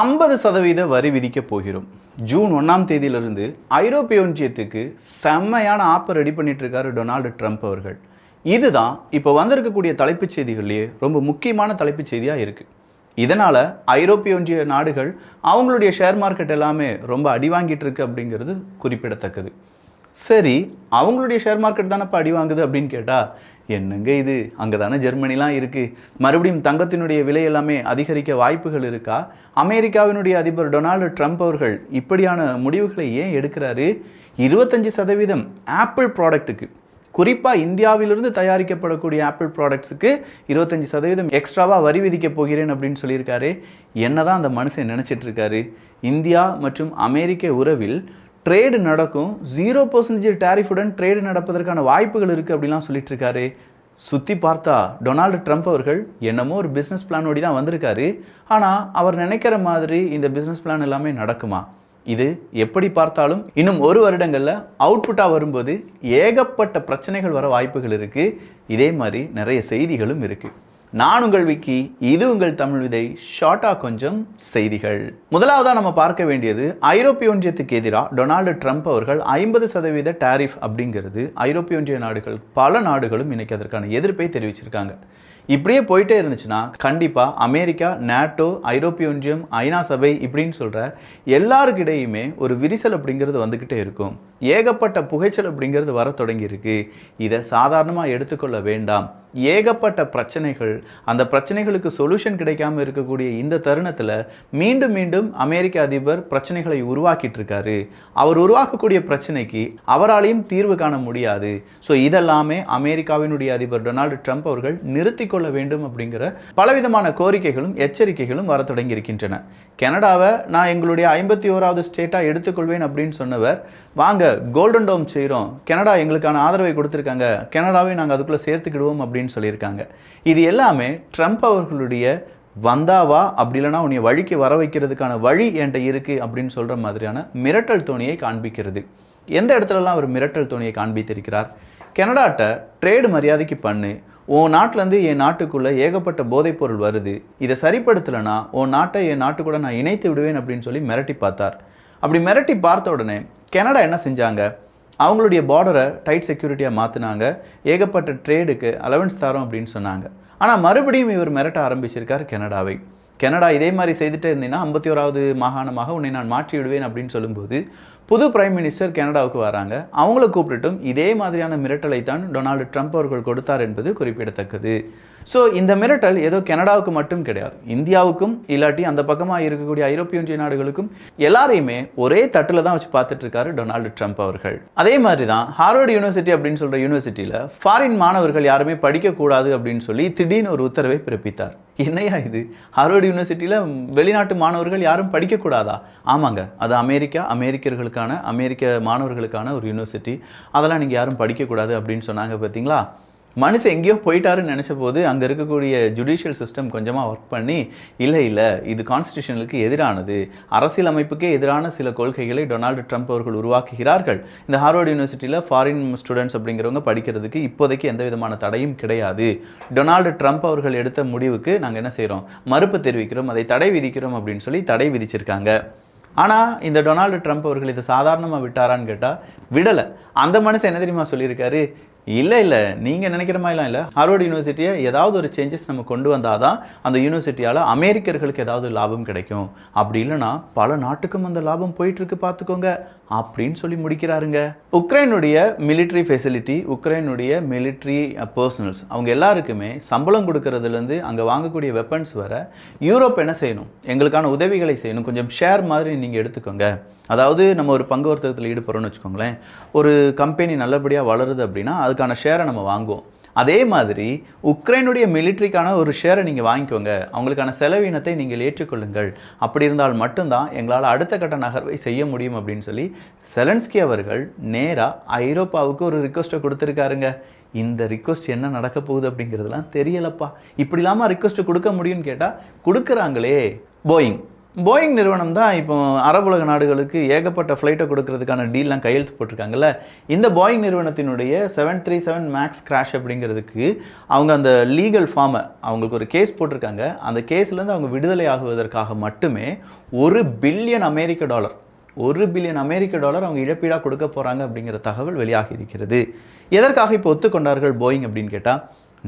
ஐம்பது சதவீத வரி விதிக்கப் போகிறோம். ஜூன் ஒன்றாம் தேதியிலிருந்து ஐரோப்பிய ஒன்றியத்துக்கு செம்மையான ஆப்பை ரெடி பண்ணிட்டு இருக்காரு டொனால்டு ட்ரம்ப் அவர்கள். இதுதான் இப்போ வந்திருக்கக்கூடிய தலைப்புச் செய்திகள்லேயே ரொம்ப முக்கியமான தலைப்புச் செய்தியாக இருக்குது இதனால் ஐரோப்பிய ஒன்றிய நாடுகள் அவங்களுடைய ஷேர் மார்க்கெட் எல்லாமே ரொம்ப அடி வாங்கிட்டு இருக்கு அப்படிங்கிறது குறிப்பிடத்தக்கது. சரி அவங்களுடைய ஷேர் மார்க்கெட் தானே இப்போ அடி வாங்குது அப்படின்னு கேட்டால் என்னங்க இது? அங்கே தானே ஜெர்மனிலாம் இருக்குது மறுபடியும் தங்கத்தினுடைய விலை எல்லாமே அதிகரிக்க வாய்ப்புகள் இருக்கா? அமெரிக்காவினுடைய அதிபர் டொனால்டு ட்ரம்ப் அவர்கள் இப்படியான முடிவுகளை ஏன் எடுக்கிறாரு? இருபத்தஞ்சி சதவீதம் ஆப்பிள் ப்ராடக்ட்டுக்கு குறிப்பாக இந்தியாவிலிருந்து தயாரிக்கப்படக்கூடிய ஆப்பிள் ப்ராடக்ட்ஸுக்கு இருபத்தஞ்சி சதவீதம் எக்ஸ்ட்ராவாக வரி விதிக்க போகிறேன் அப்படின்னு சொல்லியிருக்காரு. என்னதான் அந்த மனுஷன் நினச்சிட்ருக்காரு இந்தியா மற்றும் அமெரிக்க உறவில் ட்ரேடு நடக்கும். ஜீரோ பர்சன்டேஜ் டேரிஃபுடன் ட்ரேடு நடப்பதற்கான வாய்ப்புகள் இருக்குது அப்படிலாம் சொல்லிட்டு இருக்காரு சுற்றி பார்த்தா டொனால்டு ட்ரம்ப் அவர்கள் என்னமோ ஒரு பிஸ்னஸ் பிளானோடி தான் வந்திருக்காரு. ஆனால் அவர் நினைக்கிற மாதிரி இந்த பிஸ்னஸ் பிளான் எல்லாமே நடக்குமா? இது எப்படி பார்த்தாலும் இன்னும் ஒரு வருடங்களில் அவுட்புட்டாக வரும்போது ஏகப்பட்ட பிரச்சனைகள் வர வாய்ப்புகள் இருக்குது இதே மாதிரி நிறைய செய்திகளும் இருக்குது நான் உங்கள் விக்கி இது உங்கள் தமிழ் விதை ஷார்ட்டாக கொஞ்சம் செய்திகள். முதலாவதாக நம்ம பார்க்க வேண்டியது ஐரோப்பிய ஒன்றியத்துக்கு எதிராக டொனால்டு ட்ரம்ப் அவர்கள் ஐம்பது சதவீத டாரிஃப் அப்படிங்கிறது ஐரோப்பிய ஒன்றிய நாடுகள் பல நாடுகளும் இன்னைக்கு அதற்கான எதிர்ப்பை தெரிவிச்சிருக்காங்க. இப்படியே போயிட்டே இருந்துச்சுன்னா கண்டிப்பாக அமெரிக்கா நேட்டோ ஐரோப்பிய ஒன்றியம் ஐநா சபை இப்படின்னு சொல்கிற எல்லாருக்கிடையுமே ஒரு விரிசல் அப்படிங்கிறது வந்துக்கிட்டே இருக்கும். ஏகப்பட்ட புகைச்சல் அப்படிங்கிறது வர தொடங்கியிருக்கு. இதை சாதாரணமாக எடுத்துக்கொள்ள வேண்டாம். ஏகப்பட்ட பிரச்சனைகள் அந்த பிரச்சனைகளுக்கு சொல்யூஷன் கிடைக்காம இருக்கக்கூடிய இந்த தருணத்தில் மீண்டும் மீண்டும் அமெரிக்க அதிபர் பிரச்சனைகளை உருவாக்கிட்டு இருக்காரு அவர் உருவாக்கக்கூடிய பிரச்சனைக்கு அவராலையும் தீர்வு காண முடியாது. ஸோ இதெல்லாமே அமெரிக்காவினுடைய அதிபர் டொனால்டு ட்ரம்ப் அவர்கள் நிறுத்தி கொள்ள வேண்டும் அப்படிங்கிற பலவிதமான கோரிக்கைகளும் எச்சரிக்கைகளும் வர தொடங்கி இருக்கின்றன கனடாவை நான் எங்களுடைய ஐம்பத்தி ஓராவது ஸ்டேட்டாக எடுத்துக்கொள்வேன் அப்படின்னு சொன்னவர் வாங்க கோல்டன் டோம் செய்கிறோம் கனடா எங்களுக்கான ஆதரவை கொடுத்துருக்காங்க. கனடாவை நாங்கள் அதுக்குள்ளே சேர்த்துக்கிடுவோம் அப்படின்னு சொல்லியிருக்காங்க. இது எல்லாமே ட்ரம்ப் அவர்களுடைய வந்தாவா அப்படி இல்லைனா உன்னை வழிக்கு வர வைக்கிறதுக்கான வழி என்கிட்ட இருக்குது அப்படின்னு சொல்கிற மாதிரியான மிரட்டல் தோணியை காண்பிக்கிறது. எந்த இடத்துலலாம் அவர் மிரட்டல் தோணியை காண்பித்திருக்கிறார்? கனடாட்ட ட்ரேடு மரியாதைக்கு பண்ணு. உன் நாட்டிலேருந்து என் நாட்டுக்குள்ளே ஏகப்பட்ட போதைப்பொருள் வருது. இதை சரிப்படுத்தலைன்னா உன் நாட்டை என் நாட்டு கூட நான் இணைத்து விடுவேன் அப்படின்னு சொல்லி மிரட்டி பார்த்தார். அப்படி மிரட்டி பார்த்த உடனே கனடா என்ன செஞ்சாங்க? அவங்களுடைய பார்டரை டைட் செக்யூரிட்டியாக மாற்றினாங்க ஏகப்பட்ட ட்ரேடுக்கு அலவன்ஸ் தரோம் அப்படின்னு சொன்னாங்க. ஆனால் மறுபடியும் இவர் மிரட்ட ஆரம்பிச்சிருக்கார் கனடாவை. கனடா இதே மாதிரி செய்துட்டே இருந்தீங்கன்னா ஐம்பத்தி ஓராவது மாகாணமாக உன்னை நான் மாற்றி விடுவேன் அப்படின்னு சொல்லும்போது புது பிரைம் மினிஸ்டர் கனடாவுக்கு வராங்க. அவங்கள கூப்பிட்டுட்டும் இதே மாதிரியான மிரட்டலை தான் டொனால்டு ட்ரம்ப் அவர்கள் கொடுத்தார் என்பது குறிப்பிடத்தக்கது. ஸோ இந்த மிரட்டல் ஏதோ கனடாவுக்கு மட்டும் கிடையாது. இந்தியாவுக்கும் இல்லாட்டி அந்த பக்கமாக இருக்கக்கூடிய ஐரோப்பிய ஒன்றிய நாடுகளுக்கும் எல்லாரையுமே ஒரே தட்டில் தான் வச்சு பார்த்துட்டு இருக்காரு டொனால்டு ட்ரம்ப் அவர்கள். அதே மாதிரி தான் ஹார்வர்டு யூனிவர்சிட்டி அப்படின்னு சொல்கிற யூனிவர்சிட்டியில் ஃபாரின் மாணவர்கள் யாருமே படிக்கக்கூடாது அப்படின்னு சொல்லி திடீர்னு ஒரு உத்தரவை பிறப்பித்தார். என்னையா இது? ஹார்வர்டு யூனிவர்சிட்டியில் வெளிநாட்டு மாணவர்கள் யாரும் படிக்கக்கூடாதா? ஆமாங்க அது அமெரிக்கா அமெரிக்கர்களுக்கான அமெரிக்க மாணவர்களுக்கான ஒரு யூனிவர்சிட்டி. அதெல்லாம் நீங்கள் யாரும் படிக்கக்கூடாது அப்படின்னு சொன்னாங்க பார்த்தீங்களா? மனுஷன் எங்கேயோ போயிட்டாருன்னு நினச்ச போது அங்கே இருக்கக்கூடிய ஜுடிஷியல் சிஸ்டம் கொஞ்சமாக ஒர்க் பண்ணி இல்லை இல்லை இது கான்ஸ்டியூஷனுக்கு எதிரானது. அரசியல் அமைப்புக்கே எதிரான சில கொள்கைகளை டொனால்டு ட்ரம்ப் அவர்கள் உருவாக்குகிறார்கள். இந்த ஹார்வர்ட் யூனிவர்சிட்டியில் ஃபாரின் ஸ்டூடெண்ட்ஸ் அப்படிங்கிறவங்க படிக்கிறதுக்கு இப்போதைக்கு எந்த விதமான தடையும் கிடையாது. டொனால்டு ட்ரம்ப் அவர்கள் எடுத்த முடிவுக்கு நாங்கள் என்ன செய்கிறோம் மறுப்பு தெரிவிக்கிறோம் அதை தடை விதிக்கிறோம் அப்படின்னு சொல்லி தடை விதிச்சிருக்காங்க. ஆனால் இந்த டொனால்டு ட்ரம்ப் அவர்கள் இதை சாதாரணமாக விட்டாரான்னு கேட்டால் விடலை. அந்த மனுஷன் என்ன தெரியுமா சொல்லியிருக்காரு? இல்லை இல்லை. நீங்கள் நினைக்கிற மாதிரிலாம் இல்லை. ஹார்வர்டு யூனிவர்சிட்டியை ஏதாவது ஒரு சேஞ்சஸ் நம்ம கொண்டு வந்தால் தான் அந்த யூனிவர்சிட்டியால் அமெரிக்கர்களுக்கு ஏதாவது லாபம் கிடைக்கும். அப்படி இல்லைன்னா பல நாட்டுக்கும் அந்த லாபம் போயிட்டுருக்கு பார்த்துக்கோங்க. அப்படின்னு சொல்லி முடிக்கிறாருங்க. உக்ரைனுடைய மிலிட்ரி ஃபெசிலிட்டி உக்ரைனுடைய மிலிட்ரி பர்சனல்ஸ் அவங்க எல்லாருக்குமே சம்பளம் கொடுக்கறதுலேருந்து அங்கே வாங்கக்கூடிய வெப்பன்ஸ் வர யூரோப் என்ன செய்யணும்? எங்களுக்கான உதவிகளை செய்யணும். கொஞ்சம் ஷேர் மாதிரி நீங்கள் எடுத்துக்கோங்க. அதாவது நம்ம ஒரு பங்கு வர்த்தகத்தில் ஈடுபடுறோம்னு வச்சுக்கோங்களேன். ஒரு கம்பெனி நல்லபடியாக வளருது அப்படின்னா அதுக்கான ஷேரை நம்ம வாங்குவோம். அதே மாதிரி உக்ரைனுடைய மிலிட்ரிக்கான ஒரு ஷேரை நீங்கள் வாங்கிக்கோங்க. அவங்களுக்கான செலவினத்தை நீங்கள் ஏற்றுக்கொள்ளுங்கள். அப்படி இருந்தால் மட்டும்தான் எங்களால் அடுத்த கட்ட நகர்வை செய்ய முடியும் அப்படின்னு சொல்லி செலன்ஸ்கி அவர்கள் நேராக ஐரோப்பாவுக்கு ஒரு ரிக்வஸ்ட்டை கொடுத்துருக்காருங்க. இந்த ரிக்வஸ்ட் என்ன நடக்க போகுது அப்படிங்கிறதுலாம் தெரியலப்பா. இப்படி இல்லாமல் ரிக்வஸ்ட்டு கொடுக்க முடியும்னு கேட்டால் கொடுக்குறாங்களே போயிங் போயிங் நிறுவனம் தான் இப்போ அரபுலக நாடுகளுக்கு ஏகப்பட்ட ஃப்ளைட்டை கொடுக்கறதுக்கான டீல்லாம் கையெழுத்து போட்டிருக்காங்கல்ல? இந்த போயிங் நிறுவனத்தினுடைய seven three seven max crash அப்படிங்கிறதுக்கு அவங்க அந்த லீகல் ஃபார்மை அவங்களுக்கு ஒரு கேஸ் போட்டிருக்காங்க. அந்த கேஸ்லேருந்து அவங்க விடுதலை ஆகுவதற்காக மட்டுமே ஒரு பில்லியன் அமெரிக்க டாலர் ஒரு பில்லியன் அமெரிக்க டாலர் அவங்க இழப்பீடாக கொடுக்க போகிறாங்க அப்படிங்கிற தகவல் வெளியாகி இருக்கிறது. எதற்காக இப்போ ஒத்துக்கொண்டார்கள் போயிங் அப்படின்னு கேட்டால்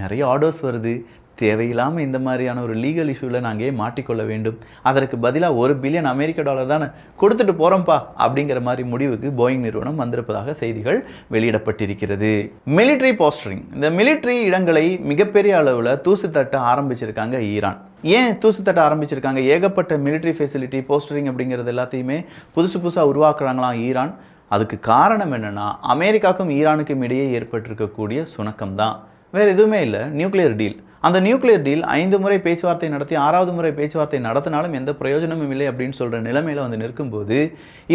நிறைய ஆர்டர்ஸ் வருது. தேவையில்லாமல் இந்த மாதிரியான ஒரு லீகல் இஷ்யூவில் நாங்கள் மாட்டிக்கொள்ள வேண்டும்? அதற்கு பதிலாக ஒரு பில்லியன் அமெரிக்க டாலர் தானே கொடுத்துட்டு போகிறோம்ப்பா அப்படிங்கிற மாதிரி முடிவுக்கு போயிங் நிறுவனம் வந்திருப்பதாக செய்திகள் வெளியிடப்பட்டிருக்கிறது. மிலிட்ரி போஸ்டரிங் இந்த மிலிட்ரி இடங்களை மிகப்பெரிய அளவில் தூசு தட்ட ஆரம்பிச்சிருக்காங்க ஈரான். ஏன் தூசு தட்ட ஆரம்பிச்சிருக்காங்க? ஏகப்பட்ட மிலிட்ரி ஃபெசிலிட்டி போஸ்டரிங் அப்படிங்கிறது எல்லாத்தையுமே புதுசு புதுசாக உருவாக்குறாங்களாம் ஈரான்? அதுக்கு காரணம் என்னென்னா அமெரிக்காவுக்கும் ஈரானுக்கும் இடையே ஏற்பட்டிருக்கக்கூடிய சுணக்கம் தான் வேறு எதுவுமே இல்லை. நியூக்ளியர் டீல் அந்த நியூக்ளியர் டீல் ஐந்து முறை பேச்சுவார்த்தை நடத்தி ஆறாவது முறை பேச்சுவார்த்தை நடத்தினாலும் எந்த பிரயோஜனமும் இல்லை அப்படின்னு சொல்கிற நிலைமையில் வந்து நிற்கும்போது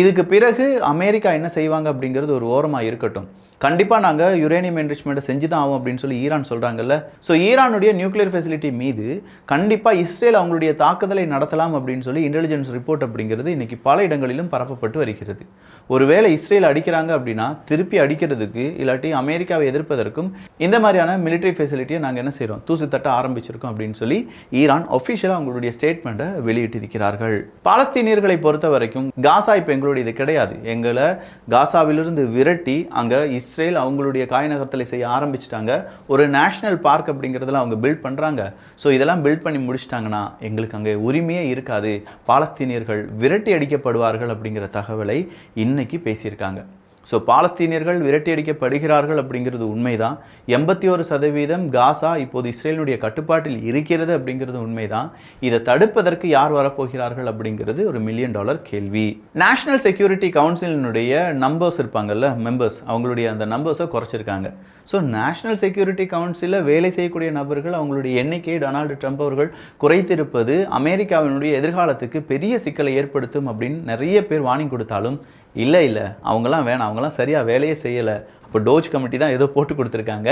இதுக்கு பிறகு அமெரிக்கா என்ன செய்வாங்க அப்படிங்கிறது ஒரு ஓரமாக இருக்கட்டும். கண்டிப்பாக நாங்கள் யுரேனியம் என்ரிச்மெண்ட்டை செஞ்சு தான் ஆகும் அப்படின்னு சொல்லி ஈரான் சொல்கிறாங்கல்ல ஸோ ஈரானுடைய நியூக்ளியர் ஃபெசிலிட்டி மீது கண்டிப்பாக இஸ்ரேல் அவங்களுடைய தாக்குதலை நடத்தலாம் அப்படின்னு சொல்லி இன்டெலிஜென்ஸ் ரிப்போர்ட் அப்படிங்கிறது இன்றைக்கி பல இடங்களிலும் பரப்பப்பட்டு வருகிறது. ஒருவேளை இஸ்ரேல் அடிக்கிறாங்க அப்படின்னா திருப்பி அடிக்கிறதுக்கு இல்லாட்டி அமெரிக்காவை எதிர்ப்பதற்கும் இந்த மாதிரியான மிலிட்டரி ஃபெசிலிட்டியை நாங்கள் என்ன செய்கிறோம் தூசி தட்ட ஆரம்பிச்சிருக்கும் அப்படின்னு சொல்லி ஈரான் ஒஃபிஷியலாக அவங்களுடைய ஸ்டேட்மெண்ட்டை வெளியிட்டிருக்கிறார்கள். பாலஸ்தீனியர்களை பொறுத்த வரைக்கும் காசா இப்போ எங்களுடைய இது கிடையாது. எங்களை காசாவிலிருந்து விரட்டி அங்கே இஸ்ரேல் அவங்களுடைய காய்நகரத்தில் செய்ய ஆரம்பிச்சிட்டாங்க. ஒரு நேஷனல் பார்க் அப்படிங்கிறதெல்லாம் அவங்க பில்ட் பண்ணுறாங்க ஸோ இதெல்லாம் பில்ட் பண்ணி முடிச்சிட்டாங்கன்னா எங்களுக்கு அங்கே உரிமையே இருக்காது. பாலஸ்தீனியர்கள் விரட்டி அடிக்கப்படுவார்கள் அப்படிங்கிற தகவலை இன்னைக்கு பேசியிருக்காங்க. ஸோ பாலஸ்தீனியர்கள் விரட்டியடிக்கப்படுகிறார்கள் அப்படிங்கிறது உண்மைதான். எண்பத்தி ஒரு சதவீதம் காசா இப்போது இஸ்ரேலினுடைய கட்டுப்பாட்டில் இருக்கிறது அப்படிங்கிறது உண்மைதான். இதை தடுப்பதற்கு யார் வரப்போகிறார்கள் அப்படிங்கிறது ஒரு மில்லியன் டாலர் கேள்வி. நேஷனல் செக்யூரிட்டி கவுன்சிலினுடைய நம்பர்ஸ் இருப்பாங்கல்ல மெம்பர்ஸ் அவங்களுடைய அந்த நம்பர்ஸை குறைச்சிருக்காங்க. ஸோ நேஷனல் செக்யூரிட்டி கவுன்சிலில் வேலை செய்யக்கூடிய நபர்கள் அவங்களுடைய எண்ணிக்கையை டொனால்டு ட்ரம்ப் அவர்கள் குறைத்திருப்பது அமெரிக்காவினுடைய எதிர்காலத்துக்கு பெரிய சிக்கலை ஏற்படுத்தும் அப்படின்னு நிறைய பேர் வார்னிங் கொடுத்தாலும் இல்லை இல்லை அவங்களாம் வேணாம் அவங்களாம் சரியாக வேலையே செய்யலை. இப்போ டோஜ் கமிட்டி தான் ஏதோ போட்டு கொடுத்துருக்காங்க.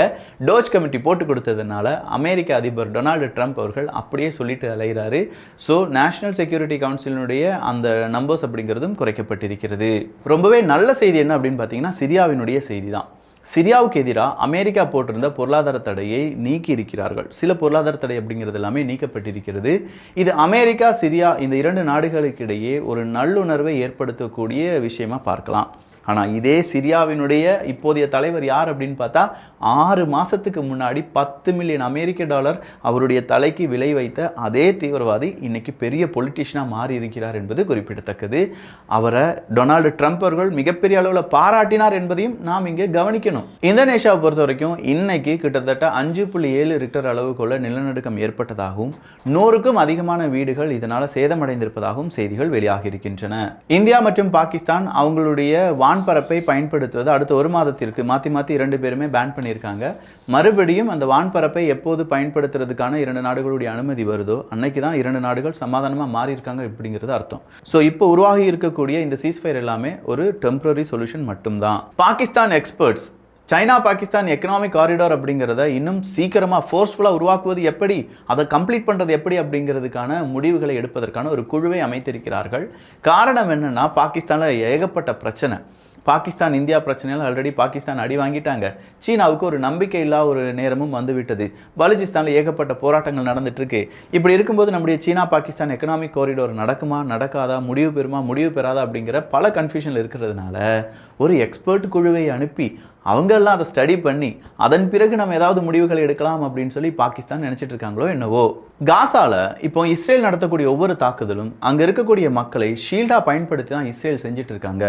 டோஜ் கமிட்டி போட்டு கொடுத்ததுனால அமெரிக்க அதிபர் டொனால்டு ட்ரம்ப் அவர்கள் அப்படியே சொல்லிட்டு அலைகிறாரு ஸோ நேஷனல் செக்யூரிட்டி கவுன்சிலினுடைய அந்த நம்பர்ஸ் அப்படிங்கிறதும் குறைக்கப்பட்டிருக்கிறது. ரொம்பவே நல்ல செய்தி என்ன அப்படின்னு பார்த்தீங்கன்னா சிரியாவினுடைய செய்தி தான். சிரியாவுக்கு எதிராக அமெரிக்கா போட்டிருந்த பொருளாதார தடையை நீக்கி இருக்கிறார்கள் சில பொருளாதார தடை அப்படிங்கிறது எல்லாமே நீக்கப்பட்டிருக்கிறது. இது அமெரிக்கா சிரியா இந்த இரண்டு நாடுகளுக்கிடையே ஒரு நல்லுணர்வை ஏற்படுத்தக்கூடிய விஷயமா பார்க்கலாம். ஆனால் இதே சிரியாவினுடைய இப்போதைய தலைவர் யார் அப்படின்னு பார்த்தா ஆறு மாதத்துக்கு முன்னாடி பத்து மில்லியன் அமெரிக்க டாலர் அவருடைய தலைக்கு விலை வைத்த அதே தீவிரவாதி இன்னைக்கு பெரிய பொலிட்டிஷியனாக மாறி இருக்கிறார் என்பது குறிப்பிடத்தக்கது. அவரை டொனால்டு ட்ரம்ப் அவர்கள் மிகப்பெரிய அளவில் பாராட்டினார் என்பதையும் நாம் இங்கே கவனிக்கணும். இந்தோனேஷியாவை பொறுத்த வரைக்கும் இன்னைக்கு கிட்டத்தட்ட அஞ்சு புள்ளி ஏழு ரிக்டர் அளவுக்குள்ள நிலநடுக்கம் ஏற்பட்டதாகவும் நூறுக்கும் அதிகமான வீடுகள் இதனால் சேதமடைந்திருப்பதாகவும் செய்திகள் வெளியாகி இருக்கின்றன இந்தியா மற்றும் பாகிஸ்தான் அவங்களுடைய வான்பரப்பை பயன்படுத்துவது அடுத்த ஒரு மாதத்திற்கு மாற்றி மாற்றி இரண்டு பேருமே பேன் பண்ணியிருக்காங்க. மறுபடியும் அந்த வான்பரப்பை எப்போது பயன்படுத்துறதுக்கான இரண்டு நாடுகளுடைய அனுமதி வருதோ அன்னைக்கு தான் இரண்டு நாடுகள் சமாதானமாக மாறியிருக்காங்க இப்படிங்கிறது அப்படிங்கிறது அர்த்தம். ஸோ இப்போ உருவாகி இருக்கக்கூடிய இந்த சீஸ்ஃபயர் எல்லாமே ஒரு டெம்பரரி சொல்யூஷன் மட்டும்தான். Pakistan experts China Pakistan economic corridor அப்படிங்கிறத இன்னும் சீக்கிரமாக ஃபோர்ஸ்ஃபுல்லாக உருவாக்குவது எப்படி அதை கம்ப்ளீட் பண்ணுறது எப்படி அப்படிங்கிறதுக்கான முடிவுகளை எடுப்பதற்கான ஒரு குழுவை அமைத்திருக்கிறார்கள். காரணம் என்னென்னா பாகிஸ்தானில் ஏகப்பட்ட பிரச்சனை. பாகிஸ்தான் இந்தியா பிரச்சனையில் ஆல்ரெடி பாகிஸ்தான் அடி வாங்கிட்டாங்க. சீனாவுக்கு ஒரு நம்பிக்கை இல்லாத ஒரு நேரமும் வந்துவிட்டது. பலுச்சிஸ்தானில் ஏகப்பட்ட போராட்டங்கள் நடந்துட்டுருக்கு. இப்படி இருக்கும்போது நம்முடைய சீனா பாகிஸ்தான் எக்கனாமிக் கோரிடோர் நடக்குமா நடக்காதா முடிவு பெறுமா முடிவு பெறாதா அப்படிங்கிற பல கன்ஃபியூஷன் இருக்கிறதுனால ஒரு எக்ஸ்பர்ட் குழுவை அனுப்பி அவங்கெல்லாம் அதை ஸ்டடி பண்ணி அதன் பிறகு நம்ம ஏதாவது முடிவுகள் எடுக்கலாம் அப்படின்னு சொல்லி பாகிஸ்தான் நினச்சிட்டு இருக்காங்களோ என்னவோ. காசால இப்போ இஸ்ரேல் நடத்தக்கூடிய ஒவ்வொரு தாக்குதலும் அங்கே இருக்கக்கூடிய மக்களை ஷீல்டாக பயன்படுத்தி தான் இஸ்ரேல் செஞ்சுட்டு இருக்காங்க.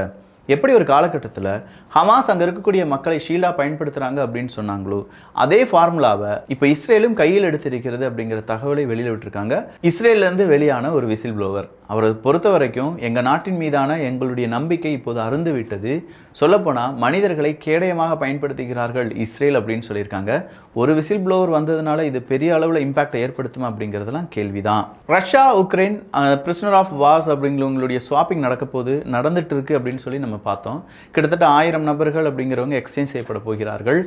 எப்படி ஒரு காலகட்டத்தில் ஹமாஸ் அங்கே இருக்கக்கூடிய மக்களை ஷீலா பயன்படுத்துகிறாங்க அப்படின்னு சொன்னாங்களோ அதே ஃபார்முலாவை இப்போ இஸ்ரேலும் கையில் எடுத்திருக்கிறது அப்படிங்கிற தகவலை வெளியில் விட்டுருக்காங்க. இஸ்ரேலேருந்து வெளியான ஒரு விசில் ப்ளோவர். அவரை பொறுத்த வரைக்கும் எங்கள் நாட்டின் மீதான எங்களுடைய நம்பிக்கை இப்போது அருந்து விட்டது சொல்லப்போனால் மனிதர்களை கேடயமாக பயன்படுத்துகிறார்கள் இஸ்ரேல் அப்படின்னு சொல்லியிருக்காங்க. ஒரு விசில் ப்ளோவர் வந்ததுனால இது பெரிய அளவில் இம்பாக்ட் ஏற்படுத்துமா அப்படிங்கிறதெல்லாம் கேள்விதான். Russia Ukraine prisoner of wars அப்படிங்கிறவங்களுடைய swapping நடக்க போது நடந்துட்டு இருக்கு அப்படின்னு சொல்லி நம்ம நம்ம பார்த்தோம். கிட்டத்தட்ட ஆயிரம் நபர்கள் அப்படிங்கிறவங்க எக்ஸ்சேஞ்ச் செய்யப்பட போகிறார்கள்.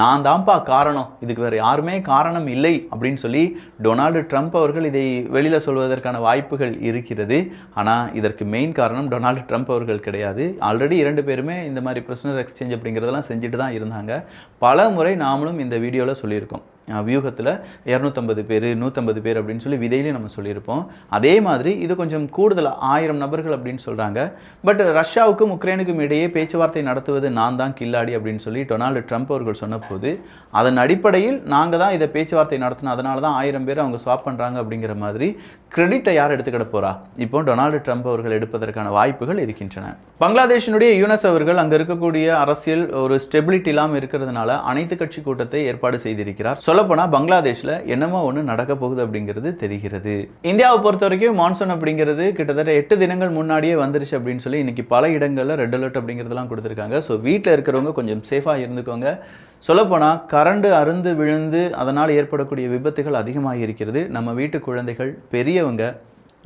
நான் தான்ப்பா காரணம். இதுக்கு வேறு யாருமே காரணம் இல்லை அப்படின்னு சொல்லி டொனால்டு ட்ரம்ப் அவர்கள் இதை வெளியில் சொல்வதற்கான வாய்ப்புகள் இருக்கிறது. ஆனால் இதற்கு மெயின் காரணம் டொனால்டு ட்ரம்ப் அவர்கள் கிடையாது. ஆல்ரெடி இரண்டு பேருமே இந்த மாதிரி பிரிசனர் எக்ஸ்சேஞ்ச் அப்படிங்கிறதெல்லாம் செஞ்சுட்டு தான் இருந்தாங்க. பல முறை நாமளும் இந்த வீடியோவில் சொல்லியிருக்கோம். வியூகத்தில் இரநூத்தம்பது பேர் நூற்றம்பது பேர் அப்படின்னு சொல்லி விதையிலையும் நம்ம சொல்லியிருப்போம். அதே மாதிரி இது கொஞ்சம் கூடுதல் ஆயிரம் நபர்கள் அப்படின்னு சொல்கிறாங்க பட் ரஷ்யாவுக்கும் உக்ரைனுக்கும் இடையே பேச்சுவார்த்தை நடத்துவது நான் தான் கில்லாடி அப்படின்னு சொல்லி டொனால்டு ட்ரம்ப் அவர்கள் சொன்னபோது அதன் அடிப்படையில் நாங்கள் தான் இதை பேச்சுவார்த்தை நடத்தினோம். அதனால தான் ஆயிரம் பேர் அவங்க ஸ்வாப் பண்ணுறாங்க அப்படிங்கிற மாதிரி கிரெடிட்டை யார் எடுத்துக்கிட போகிறா இப்போ டொனால்டு ட்ரம்ப் அவர்கள் எடுப்பதற்கான வாய்ப்புகள் இருக்கின்றன. பங்களாதேஷினுடைய யூனஸ் அவர்கள் அங்கே இருக்கக்கூடிய அரசியல் ஒரு ஸ்டெபிலிட்டி இல்லாமல் இருக்கிறதுனால அனைத்து கட்சி கூட்டத்தை ஏற்பாடு செய்திருக்கிறார். சொல்லப்போனால் பங்களாதேஷில் என்னமோ ஒன்று நடக்க போகுது அப்படிங்கிறது தெரிகிறது. இந்தியாவை பொறுத்த வரைக்கும் மான்சூன் அப்படிங்கிறது கிட்டத்தட்ட எட்டு தினங்கள் முன்னாடியே வந்துருச்சு அப்படின்னு சொல்லி இன்னைக்கு பல இடங்களில் ரெட் அலர்ட் அப்படிங்கிறதெல்லாம் கொடுத்துருக்காங்க. ஸோ வீட்டில் இருக்கிறவங்க கொஞ்சம் சேஃபாக இருந்துக்கோங்க. சொல்லப்போனால் கரண்டு அருந்து விழுந்து அதனால் ஏற்படக்கூடிய விபத்துகள் அதிகமாக இருக்கிறது. நம்ம வீட்டு குழந்தைகள் பெரியவங்க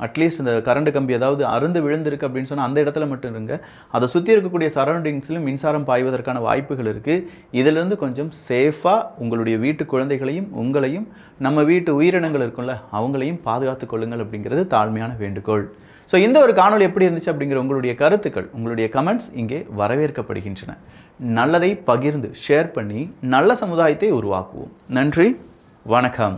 அட்லீஸ்ட் இந்த கரண்ட் கம்பி ஏதாவது அருந்து விழுந்திருக்கு அப்படின்னு சொன்னால் அந்த இடத்துல மட்டும் இருங்க. அதை சுற்றி இருக்கக்கூடிய சரௌண்டிங்ஸ்லையும் மின்சாரம் பாய்வதற்கான வாய்ப்புகள் இருக்குது இதிலிருந்து கொஞ்சம் சேஃபாக உங்களுடைய வீட்டு குழந்தைகளையும் உங்களையும் நம்ம வீட்டு உயிரினங்கள் இருக்கும்ல அவங்களையும் பாதுகாத்து கொள்ளுங்கள் அப்படிங்கிறது தாழ்மையான வேண்டுகோள். ஸோ இந்த ஒரு காணொளி எப்படி இருந்துச்சு அப்படிங்கிற உங்களுடைய கருத்துக்கள் உங்களுடைய கமெண்ட்ஸ் இங்கே வரவேற்கப்படுகின்றன. நல்லதை பகிர்ந்து ஷேர் பண்ணி நல்ல சமுதாயத்தை உருவாக்குவோம். நன்றி வணக்கம்.